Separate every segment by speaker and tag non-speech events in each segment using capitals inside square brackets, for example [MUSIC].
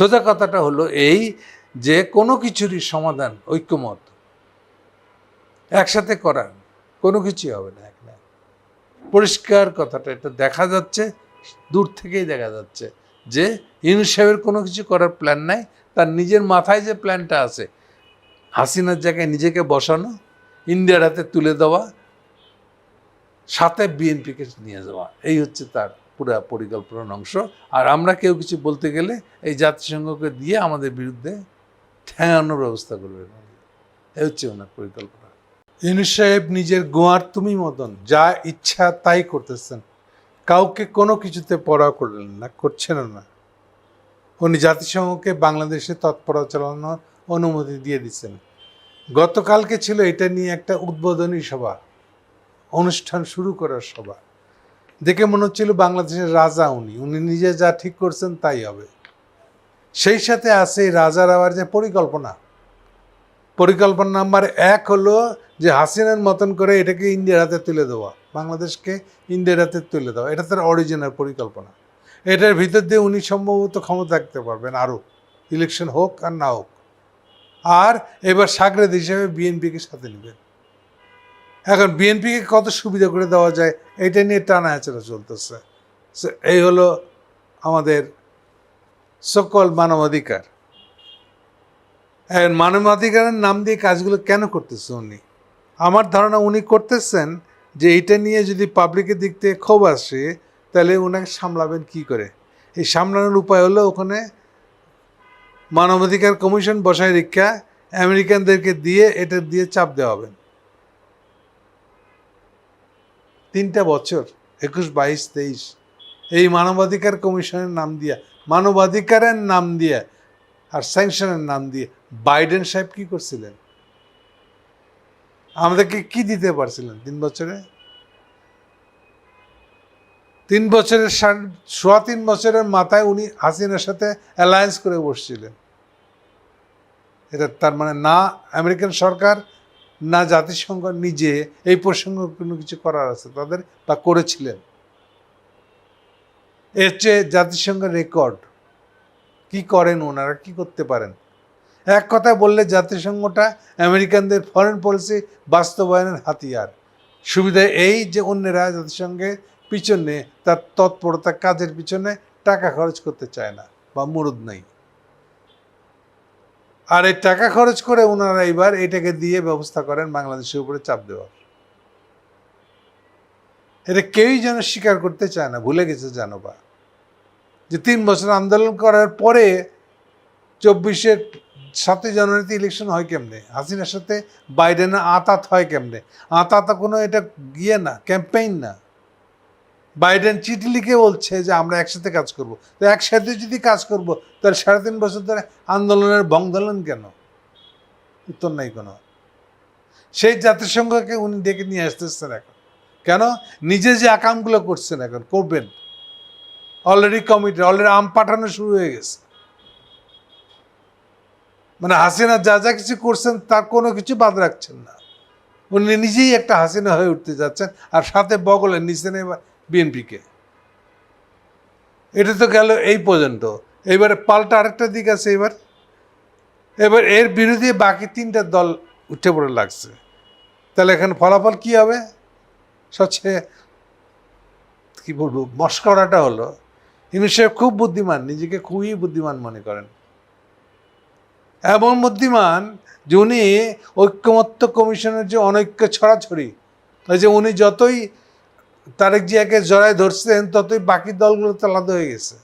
Speaker 1: সোজা কথাটা হলো এই যে কোনো কিছুরই সমাধান ঐক্যমত। একসাথে করার, কোনো কিছুই হবে না একলা পরিষ্কার কথাটা, এটা দেখা যাচ্ছে, দূর থেকেই দেখা যাচ্ছে যে ইউনুস সাহেবের কোনো কিছু করার প্ল্যান নাই, তার নিজের মাথায় যে প্ল্যানটা আছে, হাসিনার জায়গায় নিজেকে বসানো, ইন্ডিয়ার হাতে তুলে দেওয়া, সাথে বিএনপিকে নিয়ে যাওয়া, এই হচ্ছে তার পুরো পরিকল্পনার অংশ। আর আমরা কেউ কিছু বলতে গেলে এই জাতিসংঘকে দিয়ে আমাদের বিরুদ্ধে ঠেঙানোর ব্যবস্থা করবে। এ হচ্ছে ওনার পরিকল্পনা। ইউনুস সাহেব নিজের গোয়ার তুমি মতন যা ইচ্ছা তাই করতেছেন। কাউকে কোনো কিছুতে পড়া করলেন না করছেন না। উনি জাতিসংঘকে বাংলাদেশে তৎপরতা চালানোর অনুমতি দিয়ে দিচ্ছেন। গতকালকে ছিল এটা নিয়ে একটা উদ্বোধনী সভা, অনুষ্ঠান শুরু করার সভা। দেখে মনে হচ্ছিল বাংলাদেশের রাজা উনি। উনি নিজে যা ঠিক করছেন তাই হবে। সেই সাথে আছে রাজার আবার যে পরিকল্পনা। পরিকল্পনা নাম্বার এক হলো যে হাসিনার মতন করে এটাকে ইন্ডিয়ার হাতে তুলে দেওয়া, বাংলাদেশকে ইন্ডিয়ার হাতে তুলে দেওয়া। এটা তার অরিজিনাল পরিকল্পনা। এটার ভিতর দিয়ে উনি সম্ভবত ক্ষমতা থাকতে পারবেন আরও ইলেকশন হোক আর না হোক। আর এবার সাগরেদ হিসেবে বিএনপিকে সাথে নেবেন। এখন বিএনপিকে কত সুবিধা করে দেওয়া যায়, এটা নিয়ে টানা হেঁচড়া চলতেছে। এই হলো আমাদের সকল মানবাধিকার। মানবাধিকারের নাম দিয়ে কাজগুলো কেন করতেছে উনি? আমার ধারণা উনি করতেছেন যে এটা নিয়ে যদি পাবলিকের দিক থেকে ক্ষোভ আসে, তাহলে ওনাকে সামলাবেন কি করে? এই সামলানোর উপায় হলো ওখানে মানবাধিকার কমিশন বসায় রেখা আমেরিকানদেরকে দিয়ে এটা দিয়ে চাপ দেওয়া তিনটা বছর, একুশ, বাইশ, তেইশ। এই মানবাধিকার কমিশনের নাম দিয়া, মানবাধিকারের নাম দিয়ে আর স্যাংশনের নাম দিয়ে বাইডেন সাহেব কি করছিলেন? আমাদেরকে কি দিতে পারছিলেন তিন বছরে? তিন বছরের সোয়া তিন বছরের মাথায় উনি হাসিনার সাথে অ্যালায়েন্স করে বসছিলেন। এটা তার মানে না, আমেরিকান সরকার না জাতিসংঘ নিজে এই প্রসঙ্গে কোনো কিছু করার আছে, তাদের বা করেছিলেন। এর চেয়ে জাতিসংঘের রেকর্ড কি করেন ওনারা, কি করতে পারেন? এক কথায় বললে জাতিসংঘটা আমেরিকানদের ফরেন পলিসি বাস্তবায়নের হাতিয়ার। সুবিধা এই যে অন্যরা জাতিসংঘের পিছনে তার তৎপরতা কাজের পিছনে টাকা খরচ করতে চায় না বা মুরুদ নেই। আর এই টাকা খরচ করে ওনারা এবার এটাকে দিয়ে ব্যবস্থা করেন বাংলাদেশের উপরে চাপ দেওয়ার। এটা কেউই যেন স্বীকার করতে চায় না, ভুলে গেছে জানো বা যে তিন বছর আন্দোলন করার পরে চব্বিশের সাতই জানুয়ারিতে ইলেকশন হয় কেমনে? হাসিনার সাথে বাইডেনের আতাত হয় কেমনে? আতাত কোনো এটা গিয়ে না ক্যাম্পেইন না। বাইডেন চিঠি লিখে বলছে যে আমরা একসাথে কাজ করব। তো একসাথে যদি কাজ করব, তাহলে সাড়ে তিন বছর ধরে আন্দোলনের বংদলন কেন? উত্তর নাই কোনো। সেই জাতিসংঘকে উনি ডেকে নিয়ে আসতেছেন এখন। কেন? নিজে যে আকামগুলো করছেন এখন, করবেন। অলরেডি কমিটি অলরেডি আম পাঠানো শুরু হয়ে গেছে। মানে হাসিনা যা যা কিছু করছেন, তার কোনো কিছু বাদ রাখছেন না। উনি নিজেই একটা হাসিনা হয়ে উঠতে যাচ্ছেন, আর সাথে বগলের নিচে এবার বিএনপিকে। এটা তো গেল এই পর্যন্ত। এবারে পাল্টা আরেকটা দিক আছে এবার। এবার এর বিরোধী বাকি তিনটা দল উঠে পড়ে লাগছে। তাহলে এখানে ফলাফল কি হবে? সবচেয়ে, কি বলব, মস্করাটা হলো ইউনুস সাহেব খুব বুদ্ধিমান, নিজেকে খুবই বুদ্ধিমান মনে করেন। এমন বুদ্ধিমান যে উনি ঐক্যমত্য কমিশনের যে অনৈক্য ছড়াছড়ি যে উনি যতই তারেক জিয়াকে জড়ায় ধরছেন ততই বাকি দলগুলো তো আলাদা হয়ে গেছে।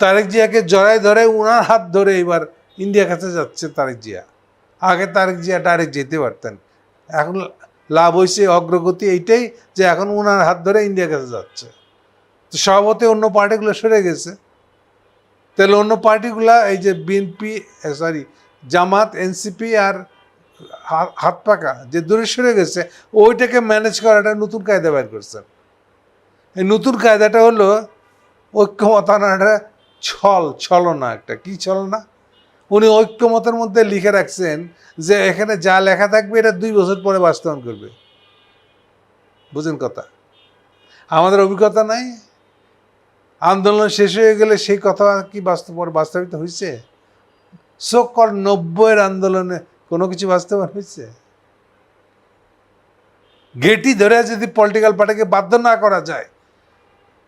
Speaker 1: তারেক জিয়াকে জড়ায় ধরে উনার হাত ধরে এবার ইন্ডিয়া কাছে যাচ্ছে তারেক জিয়া। আগে তারেক জিয়া ডাইরেক্ট যেতে পারতেন। এখন লাভ হয়েছে অগ্রগতি এইটাই যে এখন উনার হাত ধরে ইন্ডিয়া কাছে যাচ্ছে। তো সভাপতি অন্য পার্টিগুলো সরে গেছে। তাহলে অন্য পার্টিগুলা, এই যে বিএনপি সরি জামাত, এনসিপি আর হাত পাকা, যে দূরে সরে গেছে, ওইটাকে ম্যানেজ করাটা নতুন কায়দা বের করছেন এই নতুন কায়দাটা হলো ঐক্যমতানাটা ছল, ছলনা একটা। কি ছলনা? উনি ঐক্যমতের মধ্যে লিখে রাখছেন যে এখানে যা লেখা থাকবে, এটা দুই বছর পরে বাস্তবায়ন করবে। বুঝেন কথা? আমাদের অভিজ্ঞতা নাই। আন্দোলন শেষ হয়ে গেলে সেই কথা কি বাস্তব বাস্তবিত হয়েছে? সকল নব্বইয়ের আন্দোলনে কোনো কিছু বাস্তবায়ন হয়েছে গেটি ধরে যদি পলিটিক্যাল পার্টিকে বাধ্য না করা যায়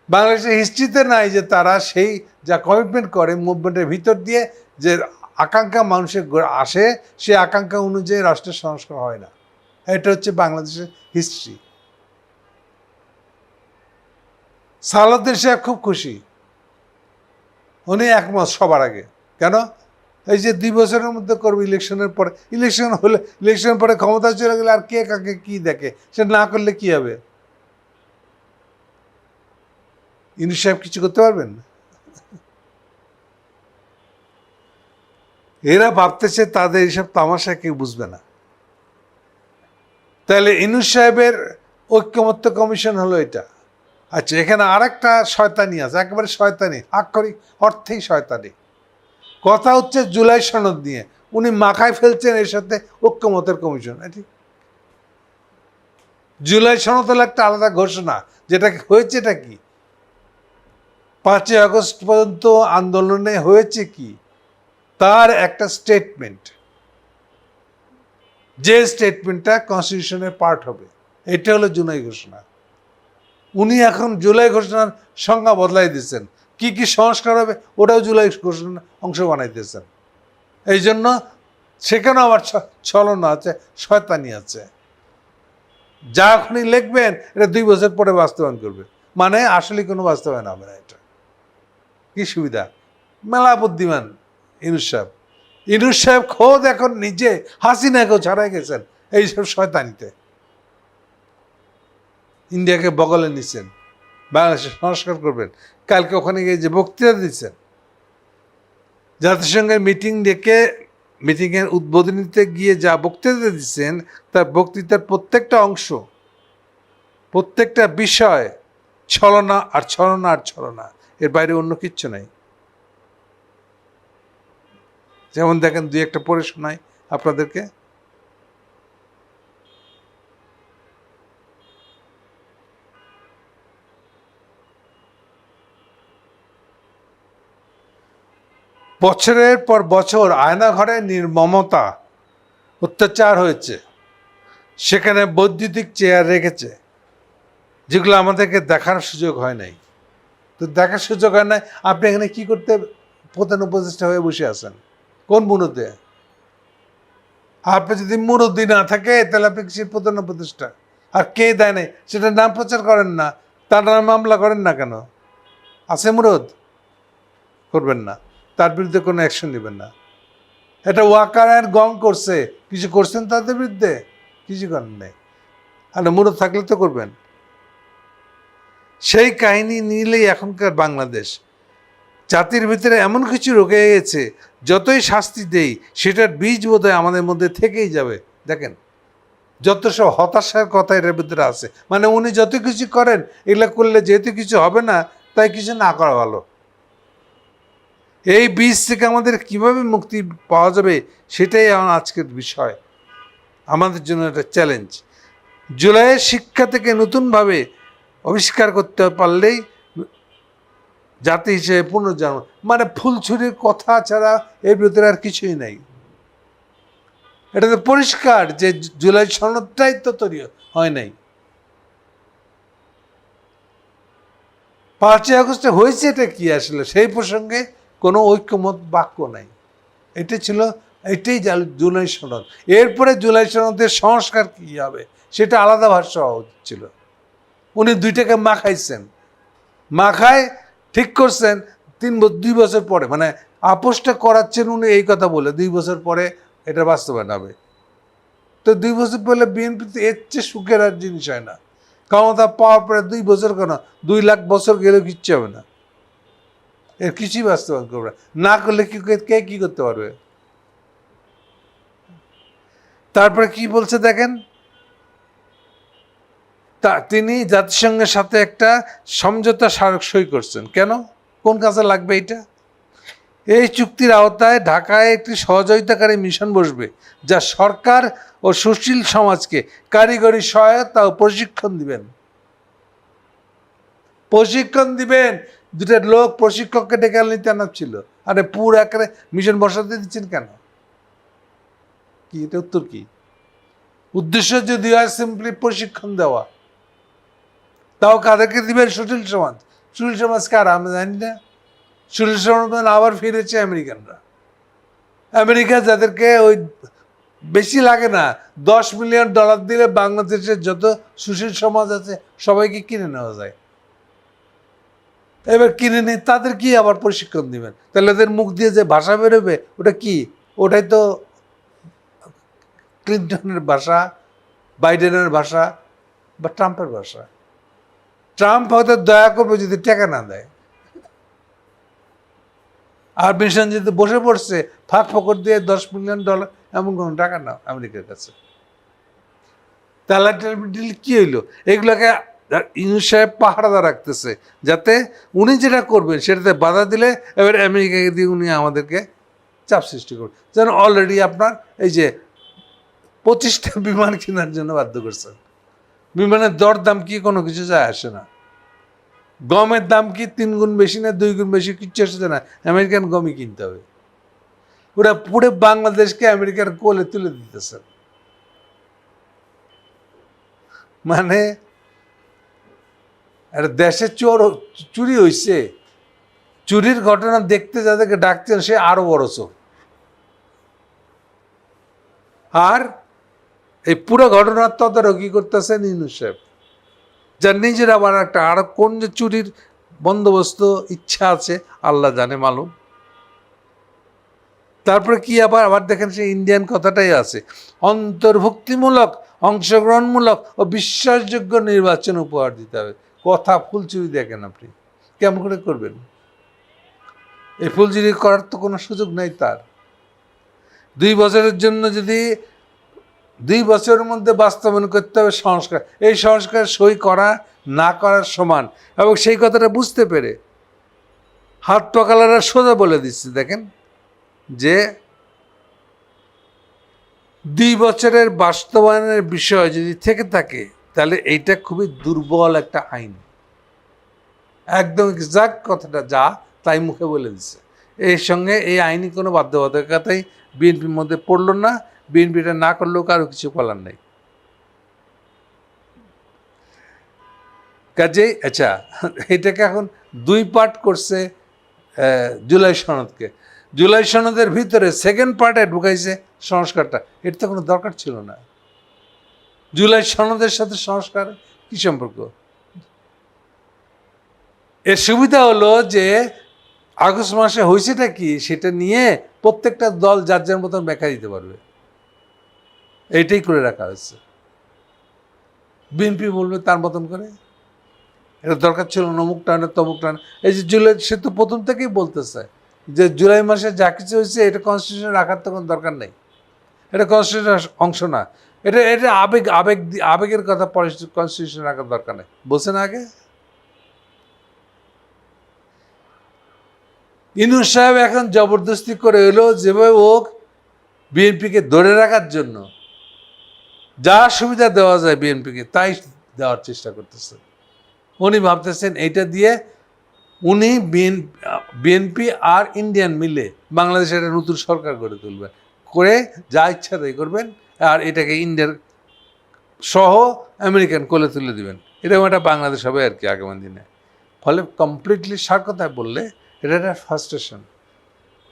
Speaker 1: বাংলাদেশের হিস্ট্রিতে নাই যে তারা সেই যা কমিটমেন্ট করে মুভমেন্টের ভিতর দিয়ে যে আকাঙ্ক্ষা মানুষের আসে, সেই আকাঙ্ক্ষা অনুযায়ী রাষ্ট্রের সংস্কার হয় না। এটা হচ্ছে বাংলাদেশের হিস্ট্রি সালাউদ্দিন সাহেব খুব খুশি। উনি একমত সবার আগে। কেন? এই যে দুই বছরের মধ্যে করবে ইলেকশনের পরে, ইলেকশন হলে, ইলেকশনের পরে ক্ষমতা চলে গেলে আর কে কাকে কি দেখে? সে না করলে কি হবে? ইনু সাহেব কিছু করতে পারবেন? এরা ভাবতেছে তাদের এইসব তামাশা কেউ বুঝবে না। তাহলে ইনুস সাহেবের ঐক্যমত্য কমিশন হলো এটা। আচ্ছা এখানে আরেকটা শয়তানি আছে, একেবারে শয়তানি, আক্ষরিক অর্থেই শয়তানি। কথা হচ্ছে জুলাই সনদ নিয়ে। উনি মাখায় ফেলছেন এর সাথে ঐক্যমতের কমিশন, এটি? জুলাই সনদ হলো একটা আলাদা ঘোষণা। যেটা হয়েছে এটা কি? পাঁচই আগস্ট পর্যন্ত আন্দোলনে হয়েছে কি? তার একটা স্টেটমেন্ট যে স্টেটমেন্টটা কনস্টিটিউশনের পার্ট হবে, এটা হলো জুলাই ঘোষণা। উনি এখন জুলাই ঘোষণার সংজ্ঞা বদলাই দিচ্ছেন কি কি সংস্কার হবে ওটাও জুলাই ঘোষণা অংশ বানাইতেছেন। এই জন্য সেখানে আবার ছলনা আছে, শয়তানি আছে। যা এখনই লিখবেন, এটা দুই বছর পরে বাস্তবায়ন করবে। মানে আসলে কোনো বাস্তবায়ন হবে না এটা। কি সুবিধা? মেলা বুদ্ধিমান ইনুস সাহেব। ইনুস সাহেব খোদ এখন নিজে হাসিনাকেও ছাড়াই গেছেন, এইসব শয়তানিতে। ইন্ডিয়াকে বগলে নিচ্ছেন বাংলাদেশে সংস্কার করবেন। কালকে ওখানে গিয়ে যে বক্তৃতা দিচ্ছেন, জাতিসংঘের মিটিং ডেকে, মিটিংয়ের উদ্বোধনীতে গিয়ে যা বক্তৃতা দিচ্ছেন, তার বক্তৃতার প্রত্যেকটা অংশ, প্রত্যেকটা বিষয়, ছলনা আর ছলনা আর ছলনা, এর বাইরে অন্য কিচ্ছু নাই। যেমন দেখেন দুই একটা পড়ে শোনাই আপনাদেরকে। বছরের পর বছর আয়নাঘরে নির্মমতা অত্যাচার হয়েছে। সেখানে বৈদ্যুতিক চেয়ার রেখেছে। যেগুলো আমাদেরকে দেখার সুযোগ হয় নাই। তো দেখার সুযোগ হয় নাই, আপনি এখানে কি করতে প্রধান উপদেষ্টা হয়ে বসে আছেন? কোন মুহূর্তে আপনি যদি মুরব্বী না থাকে, তাহলে আপনি কিসের প্রধান উপদেষ্টা? আর কে দেয় নাই? সেটা নাম প্রচার করেন না। তার নামে মামলা করেন না কেন? আছে মুরদ? করবেন না। তার বিরুদ্ধে কোনো অ্যাকশন নেবেন না। এটা ওয়াকার অ্যান্ড গং করছে। কিছু করছেন তাদের বিরুদ্ধে? কিছু করেন নাই। আর মুরদ থাকলে তো করবেন। সেই কাহিনী নিলেই এখনকার বাংলাদেশ। জাতির ভিতরে এমন কিছু রোগে গেছে, যতই শাস্তি দেই, সেটার বীজ বোধহয় আমাদের মধ্যে থেকেই যাবে। দেখেন, যত সব হতাশার কথা এটার ভিতরে আছে। মানে উনি যত কিছু করেন, এগুলো করলে যেহেতু কিছু হবে না, তাই কিছু না করা ভালো। এই বীজ থেকে আমাদের কীভাবে মুক্তি পাওয়া যাবে সেটাই আমার আজকের বিষয়। আমাদের জন্য একটা চ্যালেঞ্জ জুলাইয়ের শিক্ষা থেকে নতুনভাবে আবিষ্কার করতে পারলেই জাতি হিসেবে পুনর্জন্ম মানে ফুলছুরির কথা ছাড়া এর ভিতরে আর কিছুই নাই। এটা তো পরিষ্কার যে জুলাই সনদটাই তো তৈরি হয় নাই। পাঁচই আগস্টে হয়েছে এটা কি আসলে? সেই প্রসঙ্গে কোনো ঐক্যমত বাক্য নাই। এটা ছিল, এটাই জাল- জুলাই সনদ। এরপরে জুলাই সনদের সংস্কার কি হবে? সেটা আলাদা ভাষ্য ছিল। উনি দুইটাকে মাখাইছেন। মাখায় ঠিক করছেন, তিন দুই বছর পরে মানে আপোষটা করাচ্ছেন উনি এই কথা বলে, দুই বছর পরে এটা বাস্তবায়ন হবে। তো দুই বছর পরে বিএনপিতে এর চেয়ে সুখের আর জিনিস হয় না। ক্ষমতা পাওয়ার পরে দুই বছর কেন? দুই লাখ বছর গেলেও কিচ্ছু হবে না। এর কিছুই বাস্তবায়ন করবে না। করলে কি কে কি করতে পারবে? তারপরে কি বলছে দেখেন? তা তিনি জাতিসংঘের সাথে একটা সমঝোতা স্মারক সই করছেন। কেন? কোন কাজে লাগবে এটা? এই চুক্তির আওতায় ঢাকায় একটি সহযোগিতাকারী মিশন বসবে, যা সরকার ও সুশীল সমাজকে কারিগরি সহায়তা ও প্রশিক্ষণ দিবেন। প্রশিক্ষণ দিবেন। দুটা লোক প্রশিক্ষককে ডেকে নিতে ছিল। আরে পুরো একেবারে মিশন বসাতে দিচ্ছেন কেন? কি, এটা উত্তর কি? উদ্দেশ্য যদি হয় সিম্পলি প্রশিক্ষণ দেওয়া। তাও কাদেরকে দিবেন? সুশীল সমাজ। সুশীল সমাজ কার আমরা জানি না। সুশীল সমাজ মানে আবার ফিরেছে আমেরিকানরা। আমেরিকা যাদেরকে ওই বেশি লাগে না। দশ মিলিয়ন ডলার দিলে বাংলাদেশের যত সুশীল সমাজ আছে, সবাইকে কিনে নেওয়া যায়। এবার কিনে নিয়ে তাদের কি আবার প্রশিক্ষণ দিবেন? তাহলে ওদের মুখ দিয়ে যে ভাষা বেরোবে, ওটা কি? ওটাই তো ক্লিন্টনের ভাষা, বাইডেনের ভাষা বা ট্রাম্পের ভাষা। ট্রাম্প হয়তো দয়া করবে যদি টাকা না দেয়। আর মিশন যদি বসে পড়ছে, ফাঁক ফকর দিয়ে দশ মিলিয়ন ডলার, এমন কোনো টাকা না আমেরিকার কাছে। তাহলে কি হইল? এগুলোকে ইউনুস সাহেব রাখতেছে, যাতে উনি যেটা করবেন সেটাতে বাধা দিলে এবার আমেরিকাকে দিয়ে উনি আমাদেরকে চাপ সৃষ্টি করবেন। যেন অলরেডি আপনার এই যে পঁচিশটা [LAUGHS] বিমান কেনার জন্য বাধ্য করছেন বিমানের দর দাম কি কোনো কিছু যায় আসে না। গমের দাম কি তিন গুণ বেশি না দুই গুণ বেশি কিচ্ছু আসছে না। আমেরিকান গমই কিনতে হবে। ওরা পুরো বাংলাদেশকে আমেরিকার কোলে তুলে দিতেছেন মানে একটা দেশে চোর চুরি হইছে। চুরির ঘটনা দেখতে যাদেরকে ডাকছেন, সে আরও বড় চোর। আর এই পুরো ঘটনার তদারকি করতেছেন ইউনুস সাহেব। যার নিজের আবার একটা, আর কোন যে চুরির বন্দোবস্ত ইচ্ছা আছে, আল্লাহ জানে মালুম। তারপরে কি আবার আবার দেখেন সে ইন্ডিয়ান কথাটাই আছে। অন্তর্ভুক্তিমূলক, অংশগ্রহণমূলক ও বিশ্বাসযোগ্য নির্বাচন উপহার দিতে হবে। কথা ফুলচুরি দেখেন আপনি। কেমন করে করবেন? এই ফুলচুরি করার তো কোনো সুযোগ নাই তার। দুই বছরের জন্য যদি দুই বছরের মধ্যে বাস্তবায়ন করতে হবে সংস্কার, এই সংস্কার সই করা না করার সমান। এবং সেই কথাটা বুঝতে পেরে হাত পকালারা সোজা বলে দিচ্ছে, দেখেন, যে দুই বছরের বাস্তবায়নের বিষয় যদি থেকে থাকে তাহলে এইটা খুবই দুর্বল একটা আইন। একদম এক্সাক্ট কথাটা যা তাই মুখে বলে দিচ্ছে এর সঙ্গে এই আইনি কোনো বাধ্যবাধকতাই বিএনপির মধ্যে পড়ল না, বিএনপিটা না করলেও কারও কিছু বলার নেই। কাজেই আচ্ছা এটাকে এখন দুই পার্ট করছে জুলাই সনদকে। জুলাই সনদের ভিতরে সেকেন্ড পার্টে ঢুকাইছে সংস্কারটা এটা তো কোনো দরকার ছিল না। জুলাই সনদের সাথে সংস্কার কি সম্পর্ক? এর সুবিধা হলো যে আগস্ট মাসে হয়েছেটা কি? সেটা নিয়ে প্রত্যেকটা দল যার যার মতন ব্যাখ্যা দিতে পারবে। এইটাই করে রাখা হয়েছে। বিএনপি বলবে তার মতন করে। এটা দরকার ছিল নমুক টানে তমুক টানে। এই যে জুলাই, সে তো প্রথম থেকেই বলতেছে যে জুলাই মাসে যা কিছু হয়েছে, এটা কনস্টিটিউশন রাখার তো কোনো দরকার নেই। এটা কনস্টিটিউশন অংশ না। এটা এটা আবেগ আবেগ, আবেগের কথা কনস্টিটিউশন রাখার দরকার নেই। বলছেন আগে? ইনুস সাহেব এখন জবরদস্তি করে এলো যেভাবে হোক বিএনপিকে ধরে রাখার জন্য। যা সুবিধা দেওয়া যায় বিএনপিকে, তাই দেওয়ার চেষ্টা করতেছে। উনি ভাবতেছেন এইটা দিয়ে উনি বিএনপি আর ইন্ডিয়ান মিলে বাংলাদেশের একটা নতুন সরকার গড়ে তুলবেন। করে যা ইচ্ছা তাই করবেন। আর এটাকে ইন্ডিয়ার সহ আমেরিকান কোলে তুলে দিবেন। এরকম একটা বাংলাদেশ হবে আর কি আগামী দিনে। ফলে কমপ্লিটলি সার কথায় বললে এটা একটা ফার্স্টেশন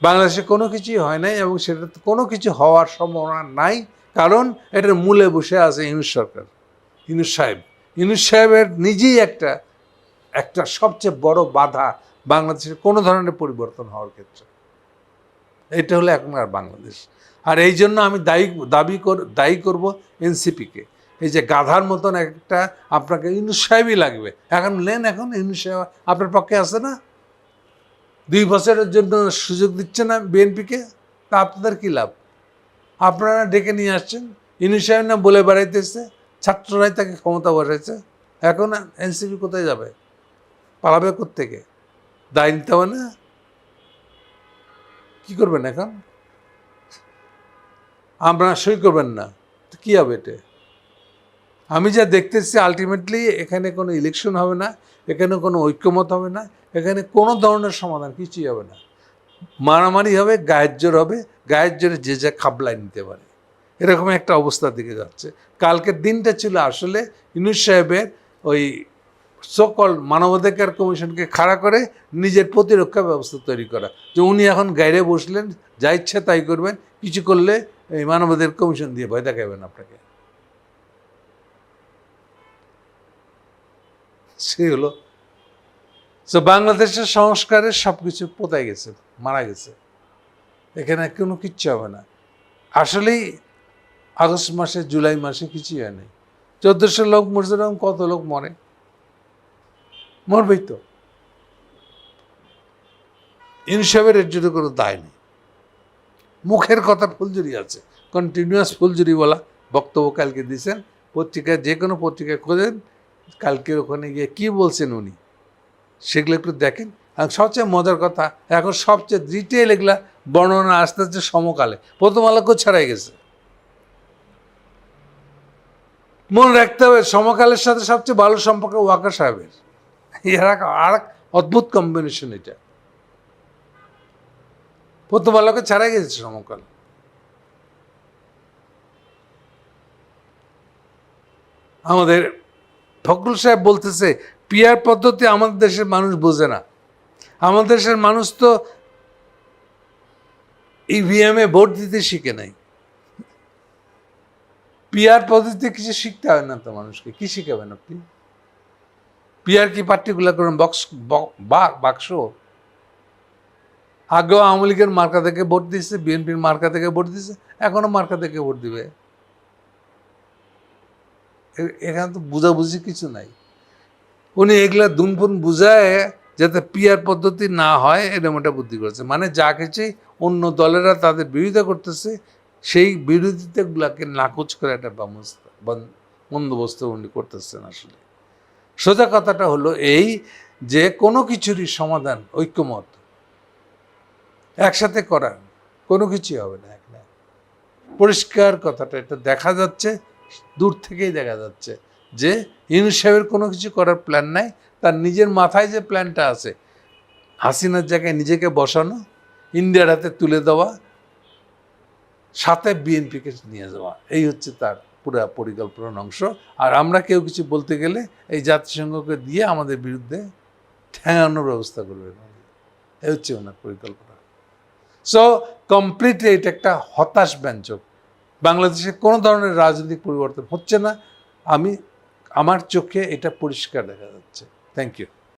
Speaker 1: বাংলাদেশে কোনো কিছুই হয় নাই এবং সেটা কোনো কিছু হওয়ার সম্ভাবনা নাই, কারণ এটার মূলে বসে আছে ইউনুস সরকার, ইউনুস সাহেব। ইউনুস সাহেবের নিজেই একটা একটা সবচেয়ে বড় বাধা বাংলাদেশের কোনো ধরনের পরিবর্তন হওয়ার ক্ষেত্রে। এটা হলো এখন আর বাংলাদেশ। আর এই জন্য আমি দায়ী, দাবি কর, দায়ী করব এনসিপিকে। এই যে গাধার মতন একটা আপনাকে ইউনুস সাহেবই লাগবে। এখন নেন এখন ইউনুস সাহেব আপনার পক্ষে আছে না? দুই বছরের জন্য সুযোগ দিচ্ছে না বিএনপিকে? তা আপনাদের কী লাভ? আপনারা ডেকে নিয়ে আসছেন। ইউনুস সাহেব না বলে বেড়াইতেছে। ছাত্ররাই তাকে ক্ষমতা বসাইছে। এখন এনসিপি কোথায় যাবে? পালাবে থেকে দায় নিতে হবে না? কী করবেন এখন? আপনারা সই করবেন না। তো কী হবে এটা? আমি যা দেখতেছি আলটিমেটলি এখানে কোনো ইলেকশন হবে না, এখানে কোনো ঐক্যমত হবে না, এখানে কোনো ধরনের সমাধান কিছুই হবে না। মারামারি হবে, গায়ের জোর হবে, গায়ের জোরে যে যা খাবলায় নিতে পারে। এরকম একটা অবস্থার দিকে যাচ্ছে। কালকের দিনটা ছিল আসলে ইনুস সাহেবের ওই সকল মানবাধিকার কমিশনকে খাড়া করে নিজের প্রতিরক্ষা ব্যবস্থা তৈরি করা। যে উনি এখন গাইরে বসলেন, যা ইচ্ছা তাই করবেন, কিছু করলে এই মানবাধিকার কমিশন দিয়ে ভয় দেখাবেন আপনাকে। সে হলো তো বাংলাদেশের সংস্কারের সব কিছু পোতাই গেছে, মারা গেছে। এখানে কোনো কিচ্ছু হবে না। আসলেই আগস্ট মাসে, জুলাই মাসে কিছুই হয় নাই। চোদ্দশো লোক মরছে, এরকম কত লোক মরে? মরবেই তো। ইনসবের এর জন্য কোনো দায় নেই। মুখের কথা ফুলঝুরি আছে। কন্টিনিউয়াস ফুলঝুরি বলা বক্তব্য কালকে দিয়েছেন। পত্রিকায় যে কোনো পত্রিকায় খোঁজেন। কালকে ওখানে গিয়ে কি বলছেন উনি? সেগুলো একটু দেখেন। আর সবচেয়ে মজার কথা, এখন সবচেয়ে ডিটেল এগুলা বর্ণনা আসতে আসতে সমকালে। প্রথম আলোকেও ছাড়াই গেছে। মনে রাখতে হবে, সমকালের সাথে সবচেয়ে ভালো সম্পর্ক ওয়াকা সাহেবের। এরা আর এক অদ্ভুত কম্বিনেশন এটা। প্রথম আলোকে ছাড়াই গেছে সমকাল। আমাদের ফখরুল সাহেব বলতেছে, পিয়ার পদ্ধতি আমাদের দেশের মানুষ বোঝে না। আমাদের দেশের মানুষ তো ইভিএমে ভোট দিতে শিখে নাই। পিয়ার পদ্ধতি কিছু শিখতে হয় না তো মানুষকে, কি শিখাবেন আপনি? পিয়ার কি পার্টিকুলার করেন বক্স বাক্স আগেও আওয়ামী লীগের মার্কা থেকে ভোট দিচ্ছে বিএনপির মার্কা থেকে ভোট দিচ্ছে এখনও মার্কা থেকে ভোট দিবে। এখানে তো বুঝাবুঝি কিছু নাই। উনি এগুলা দুনফুন বুঝায় যাতে পিয়ার পদ্ধতি না হয় এরকম একটা বুদ্ধি করেছে। মানে যা কিছু অন্য দলেরা তাদের বিরোধিতা করতেছে, সেই বিরোধিতাগুলাকে নাকচ করে একটা বন্দোবস্ত উনি করতেছেন আসলে। সোজা কথাটা হলো এই যে কোনো কিছুরই সমাধান ঐক্যমত। একসাথে করার, কোনো কিছুই হবে না এক না পরিষ্কার কথাটা, এটা দেখা যাচ্ছে, দূর থেকেই দেখা যাচ্ছে যে ইউনুস সাহেবের কোনো কিছু করার প্ল্যান নাই, তার নিজের মাথায় যে প্ল্যানটা আছে, হাসিনার জায়গায় নিজেকে বসানো, ইন্ডিয়ার হাতে তুলে দেওয়া, সাথে বিএনপিকে নিয়ে যাওয়া, এই হচ্ছে তার পুরা পরিকল্পনার অংশ। আর আমরা কেউ কিছু বলতে গেলে এই জাতিসংঘকে দিয়ে আমাদের বিরুদ্ধে ঠেঙানোর ব্যবস্থা করবে এই হচ্ছে ওনার পরিকল্পনা। সো কমপ্লিটলি এটা একটা হতাশ ব্যঞ্জক বাংলাদেশে কোনো ধরনের রাজনৈতিক পরিবর্তন হচ্ছে না। আমি, আমার চোখে এটা পরিষ্কার দেখা যাচ্ছে। Thank you